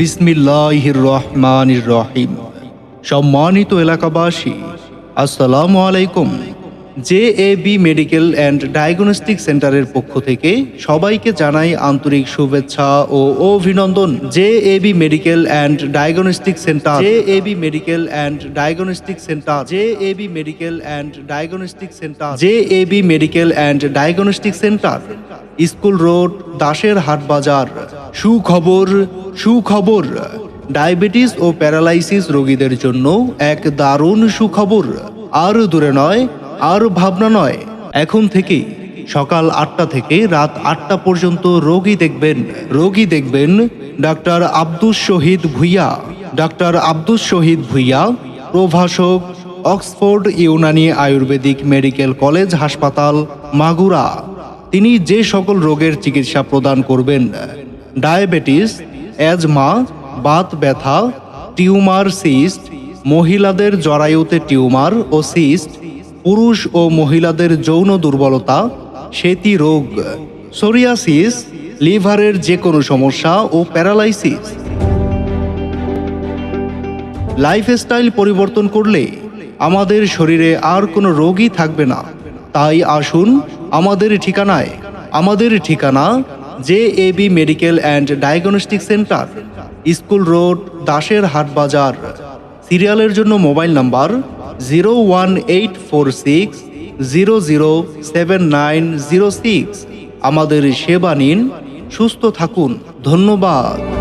বিসমিল্লাহির রহমানির রহিম সম্মানিত এলাকাবাসী, আসসালামু আলাইকুম। J A B medical and diagnostic সেন্টারের পক্ষ থেকে সবাইকে জানাই আন্তরিক শুভেচ্ছা ও অভিনন্দন। J A B medical and diagnostic centre. J A B medical and diagnostic centre. J A B medical and diagnostic centre. J A B medical and diagnostic centre. School road দাসের হাট বাজার। সুখবর সুখবর। ডায়াবেটিস ও paralysis রোগীদের জন্য এক দারুণ সুখবর। আর দূরে নয়, আর ভাবনা নয়। এখন থেকেই সকাল আটটা থেকে রাত আটটা পর্যন্ত রোগী দেখবেন। রোগী দেখবেন ডাক্তার আব্দুস শহীদ ভুইয়া। ডাক্তার আব্দুস শহীদ ভুইয়া, প্রভাষক, Oxford Unani Ayurvedic medical college হাসপাতাল মাগুরা। তিনি যে সকল রোগের চিকিৎসা প্রদান করবেন ডায়াবেটিস অ্যাজমা বাত ব্যথা, টিউমার সিস্ট, মহিলাদের জরায়ুতে টিউমার ও সিস্ট, পুরুষ ও মহিলাদের যৌন দুর্বলতা, সেতি রোগ, সোরিয়াসিস, লিভারের যে কোনো সমস্যা ও প্যারালাইসিস। লাইফস্টাইল পরিবর্তন করলে আমাদের শরীরে আর কোনো রোগই থাকবে না। তাই আসুন আমাদের ঠিকানায়, আমাদের ঠিকানা J A B medical and diagnostic centre, school road, দাসের হাট বাজার। সিরিয়ালের জন্য mobile number zero one eight four six zero zero seven nine zero six. আমাদের সেবা নিন, সুস্থ থাকুন। ধন্যবাদ।